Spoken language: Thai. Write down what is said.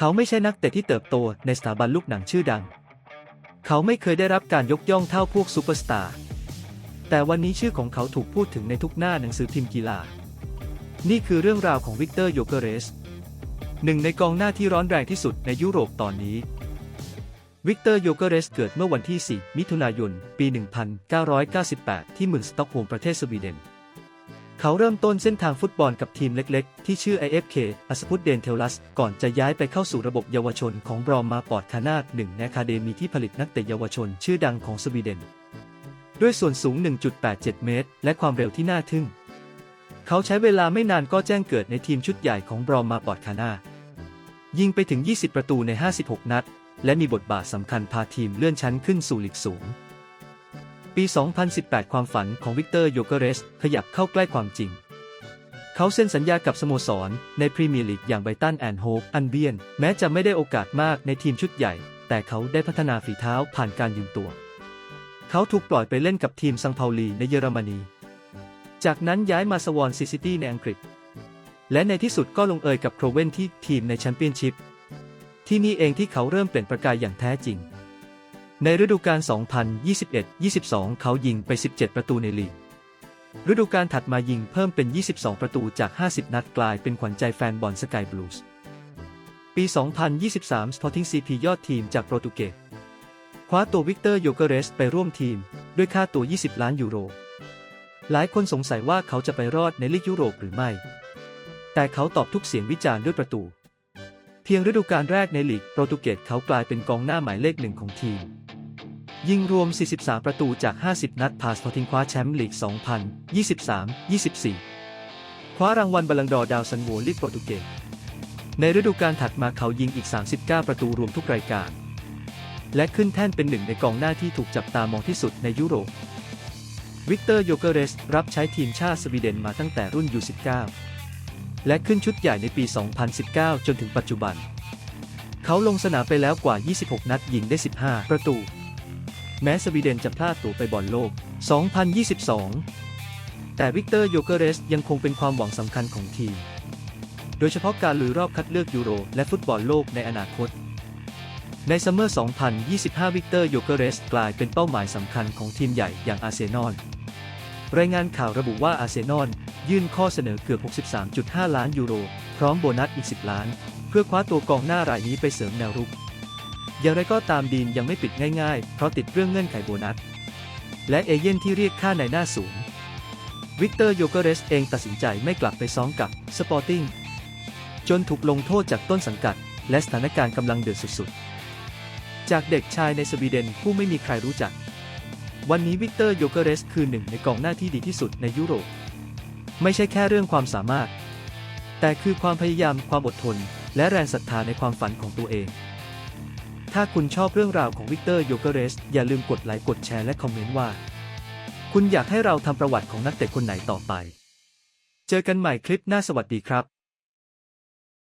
เขาไม่ใช่นักเตะที่เติบโตในสถาบันลูกหนังชื่อดัง เขาไม่เคยได้รับการยกย่องเท่าพวกซูเปอร์สตาร์ แต่วันนี้ชื่อของเขาถูกพูดถึงในทุกหน้าหนังสือพิมพ์กีฬา นี่คือเรื่องราวของวิกเตอร์โยเกเรส หนึ่งในกองหน้าที่ร้อนแรงที่สุดในยุโรปตอนนี้ วิกเตอร์โยเกเรสเกิดเมื่อวันที่ 4 มิถุนายน ปี 1998 ที่เมืองสต็อกโฮล์มประเทศสวีเดน เขาเริ่มต้นเส้นทางฟุตบอลกับทีมเล็กๆ ที่ชื่อ IFK อัสพุตเดนเทลัส ก่อนจะย้ายไปเข้าสู่ระบบเยาวชนของบรอมมาปอร์ตคานาดหนึ่งในะคาเดมีที่ผลิตนักเตะเยาวชนชื่อดังของสวีเดน ด้วยส่วนสูง 1.87 เมตร และความเร็วที่น่าทึ่ง เขาใช้เวลาไม่นานก็แจ้งเกิดในทีมชุดใหญ่ของบรอมมาปอร์ตคานายิงไปถึง 20 ประตูใน 56 นัด และมีบทบาทสำคัญพาทีมเลื่อนชั้นขึ้นสู่ลีกสูง ปี 2018 ความฝันของวิกเตอร์โยเกเรส ขยับเข้าใกล้ความจริง เขาเซ็นสัญญากับสโมสร ในพรีเมียร์ลีกอย่างไบตันแอนด์โฮปอันเบียน แม้จะไม่ได้โอกาสมากในทีมชุดใหญ่ แต่เขาได้พัฒนาฝีเท้าผ่านการยืมตัว เขาถูกปล่อยไปเล่นกับทีมซังเปาลีในเยอรมนี จากนั้นย้ายมาสวอนซีซิตี้ในอังกฤษ และในที่สุดก็ลงเอยกับโครเวนที่ทีมในแชมเปี้ยนชิพที่นี่เองที่เขาเริ่มเปลี่ยนประกายอย่างแท้จริง ในฤดูกาล 2021-22 เขายิงไป 17 ประตูในลีก ฤดูกาลถัดมายิงเพิ่มเป็น 22 ประตูจาก 50 นัดกลายเป็นขวัญใจแฟนบอลสกายบลูส์ปี 2023 Sporting CP ยอดทีมจากโปรตุเกสคว้าตัววิกเตอร์โยเกเรสไปร่วมทีม ด้วยค่าตัว 20 ล้านยูโร หลายคนสงสัยว่าเขาจะไปรอดในลีกยุโรปหรือไม่ แต่เขาตอบทุกเสียงวิจารณ์ด้วยประตู เพียงฤดูกาลแรกในลีกโปรตุเกสเขากลายเป็นกองหน้าหมายเลขหนึ่งของทีม ยิงรวม 43 ประตูจาก 50 นัดพาสพอทิงคว้าแชมป์ลีก 2023-24 คว้ารางวัลบอลลังดอร์ดาวซันโวลีกโปรตุเกส ในฤดูกาลถัดมาเขายิงอีก 39 ประตูรวมทุกรายการ และขึ้นแท่นเป็นหนึ่งในกองหน้าที่ถูกจับตามองที่สุดในยุโรป วิกเตอร์โยเกเรส รับใช้ทีมชาติสวีเดนมาตั้งแต่รุ่น U19 และขึ้นชุดใหญ่ในปี 2019 จนถึงปัจจุบัน เขาลงสนามไปแล้วกว่า 26 นัดยิงได้ 15 ประตู แม้สวีเดนจะพลาดตั๋วไปบอลโลก 2022 แต่วิกเตอร์โยเกเรสยังคงเป็นความหวังสำคัญของทีม โดยเฉพาะการลุยรอบคัดเลือกยูโร และฟุตบอลโลกในอนาคต ในซัมเมอร์ 2025 วิกเตอร์โยเกเรสกลายเป็นเป้าหมายสำคัญของทีมใหญ่อย่างอาร์เซนอล รายงานข่าวระบุว่าอาร์เซนอลยื่นข้อเสนอเกือบ 63.5 ล้านยูโร พร้อมโบนัสอีก 10 ล้าน เพื่อคว้าตัวกองหน้ารายนี้ไปเสริมแนวรุก อย่างไรก็ตามดีนยังไม่ปิดง่ายๆ เพราะติดเรื่องเงื่อนไขโบนัส และเอเย่นที่เรียกค่าในหน้าสูง วิกเตอร์โยเกเรสเองตัดสินใจไม่กลับไปซ้อมกับสปอร์ติ้งจนถูกลงโทษจากต้นสังกัด และสถานการณ์กำลังเดือดสุดๆ จากเด็กชายในสวีเดนผู้ไม่มีใครรู้จัก วันนี้วิกเตอร์โยเกเรสคือหนึ่งในกองหน้าที่ดีที่สุดในยุโรป ไม่ใช่แค่เรื่องความสามารถ แต่คือความพยายามความอดทน และแรงศรัทธาในความฝันของตัวเอง ถ้าคุณชอบเรื่องราวของวิกเตอร์โยเกเรส อย่าลืมกดไลค์กดแชร์และคอมเมนต์ว่า คุณอยากให้เราทำประวัติของนักเตะคนไหนต่อไป เจอกันใหม่คลิปหน้าสวัสดีครับ